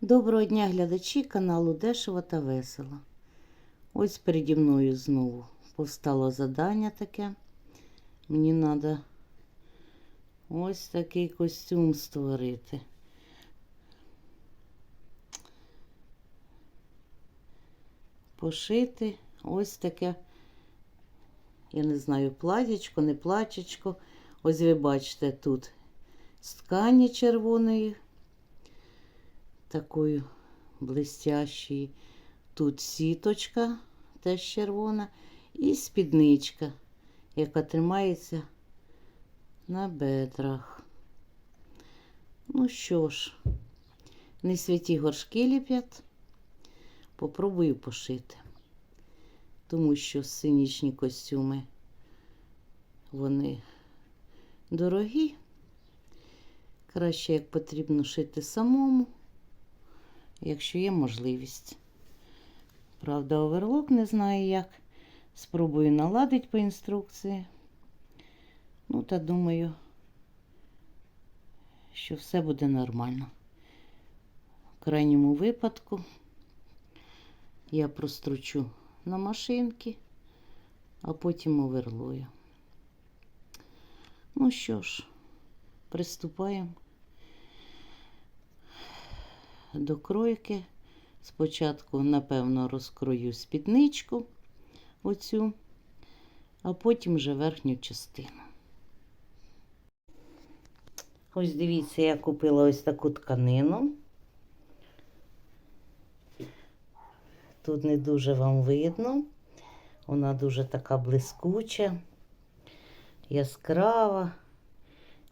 Доброго дня, глядачі каналу Дешево та Весело. Ось переді мною знову повстало завдання таке. Мені треба ось такий костюм створити. Пошити ось таке, я не знаю, платічко, не платічко. Ось ви бачите тут з ткані червоної такою блестящою. Тут сіточка теж червона, і спідничка, яка тримається на бедрах. Ну що ж, не святі горшки ліп'ять. Попробую пошити, тому що сценічні костюми, вони дорогі. Краще, як потрібно шити самому якщо є можливість. Правда, оверлок не знаю як. Спробую наладити по інструкції. Ну, та думаю, що все буде нормально. В крайньому випадку я простручу на машинки, а потім оверлою. Ну що ж, приступаємо до кройки. Спочатку, напевно, розкрою спідничку оцю, а потім вже верхню частину. Ось дивіться, я купила ось таку тканину. Тут не дуже вам видно. Вона дуже така блискуча, яскрава,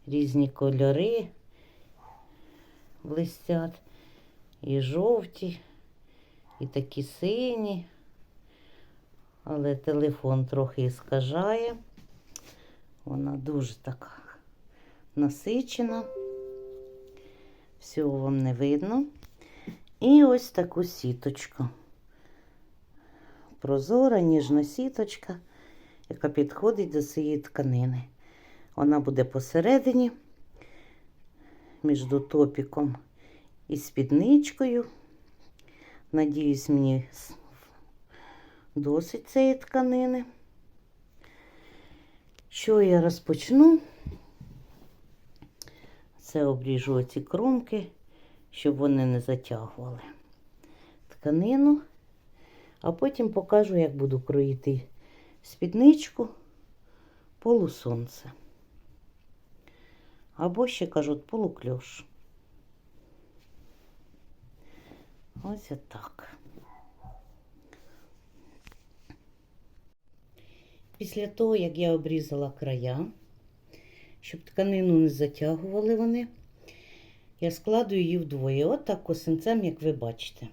різні кольори блистять і жовті, і такі сині, але телефон трохи іскажає. Вона дуже така насичена, всього вам не видно. І ось таку сіточку. Прозора, ніжна сіточка, яка підходить до цієї тканини. Вона буде посередині між топіком і спідничкою. Надіюсь, мені досить цієї тканини. Що я розпочну? Це обріжу ці кромки, щоб вони не затягували тканину, а потім покажу, як буду кроїти спідничку полусонце. Або ще кажуть полукльош. Ось отак. Після того, як я обрізала края, щоб тканину не затягували вони, я складую її вдвоє, от так косинцем, як ви бачите.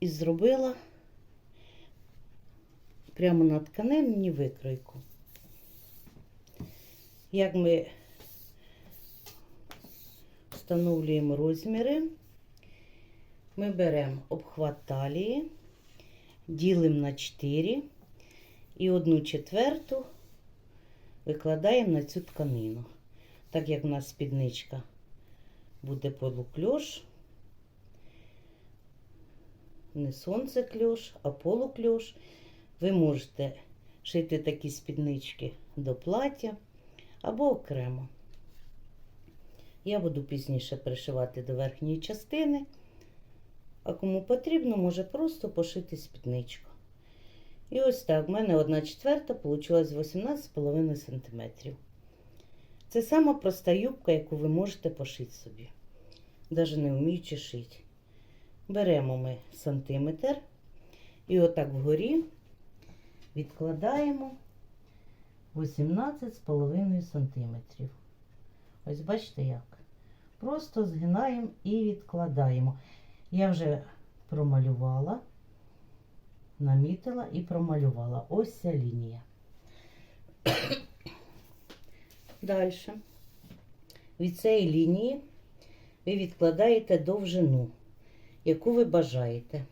І зробила прямо на тканині викройку. Як ми встановлюємо розміри, ми беремо обхват талії, ділимо на 4 і одну четверту викладаємо на цю тканину. Так як в нас спідничка буде полукльош, не сонце кльош, а полукльош, ви можете шити такі спіднички до плаття або окремо. Я буду пізніше пришивати до верхньої частини. А кому потрібно, може просто пошити спідничку. І ось так, в мене 1 четверта вийшла 18,5 см. Це сама проста юбка, яку ви можете пошити собі. Навіть не вміючи шити. Беремо ми сантиметр і отак вгорі відкладаємо 18,5 см. Ось бачите як? Просто згинаємо і відкладаємо. Я вже промалювала, намітила і промалювала. Ось ця лінія. Далі. Від цієї лінії ви відкладаєте довжину, яку ви бажаєте.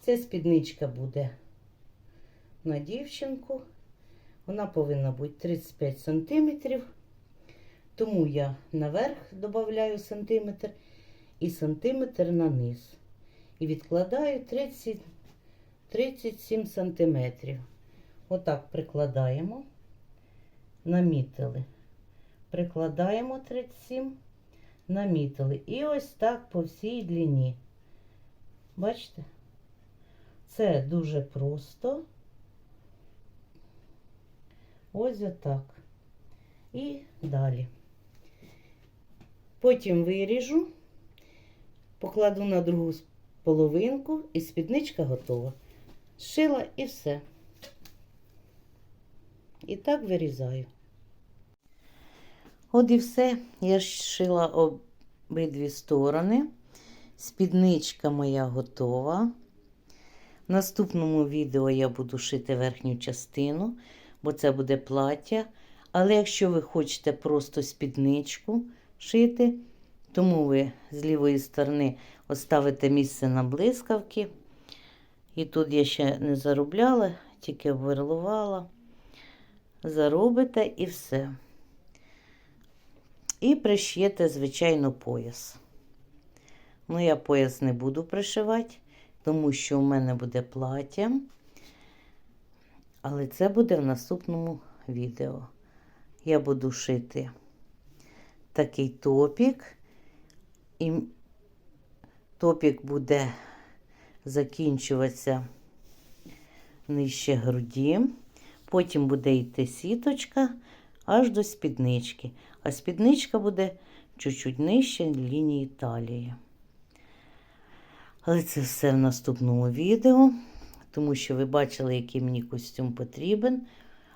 Ця спідничка буде на дівчинку. Вона повинна бути 35 см. Тому я наверх додаю сантиметр і сантиметр на низ. І відкладаю 30, 37 сантиметрів. Отак прикладаємо, намітили. Прикладаємо 37, намітили. І ось так по всій длині. Бачите? Це дуже просто. Ось отак. І далі. Потім виріжу, покладу на другу половинку і спідничка готова. Зшила і все. І так вирізаю. От і все. Я зшила обидві сторони. Спідничка моя готова. В наступному відео я буду шити верхню частину, бо це буде плаття. Але якщо ви хочете просто спідничку шити, тому ви з лівої сторони оставите місце на блискавки. І тут я ще не заробляла, тільки обверлувала. Заробите і все. І пришиєте, звичайно, пояс. Ну, я пояс не буду пришивати, тому що у мене буде плаття. Але це буде в наступному відео. Я буду шити такий топік. І топік буде закінчуватися нижче груді. Потім буде йти сіточка аж до спіднички. А спідничка буде чуть-чуть нижче лінії талії. Але це все в наступному відео, тому що ви бачили, який мені костюм потрібен.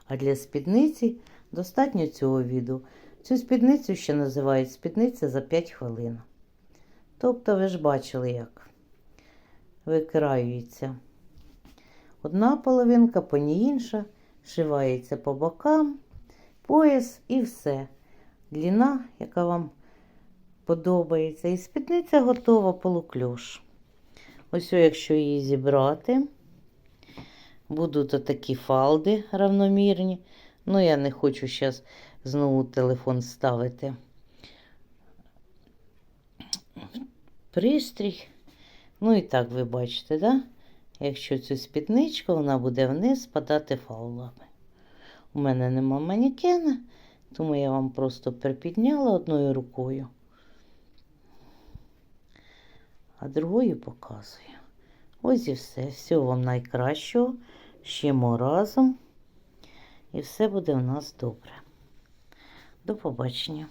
А для спідниці достатньо цього відео. Цю спідницю ще називають спідниця за 5 хвилин. Тобто, ви ж бачили, як викраюється одна половинка, по ній інша, шивається по бокам, пояс і все. Дліна, яка вам подобається. І спідниця готова полукльош. Ось, якщо її зібрати, будуть такі фалди равномірні. Ну, я не хочу зараз знову телефон ставити. Пристрій. Ну і так ви бачите, да? якщо цю спідничку, вона буде вниз спадати фаулами. У мене нема манікена, тому я вам просто припідняла одною рукою, а другою показую. Ось і все. Всього вам найкращого. Ще ми разом. І все буде у нас добре. До побачення.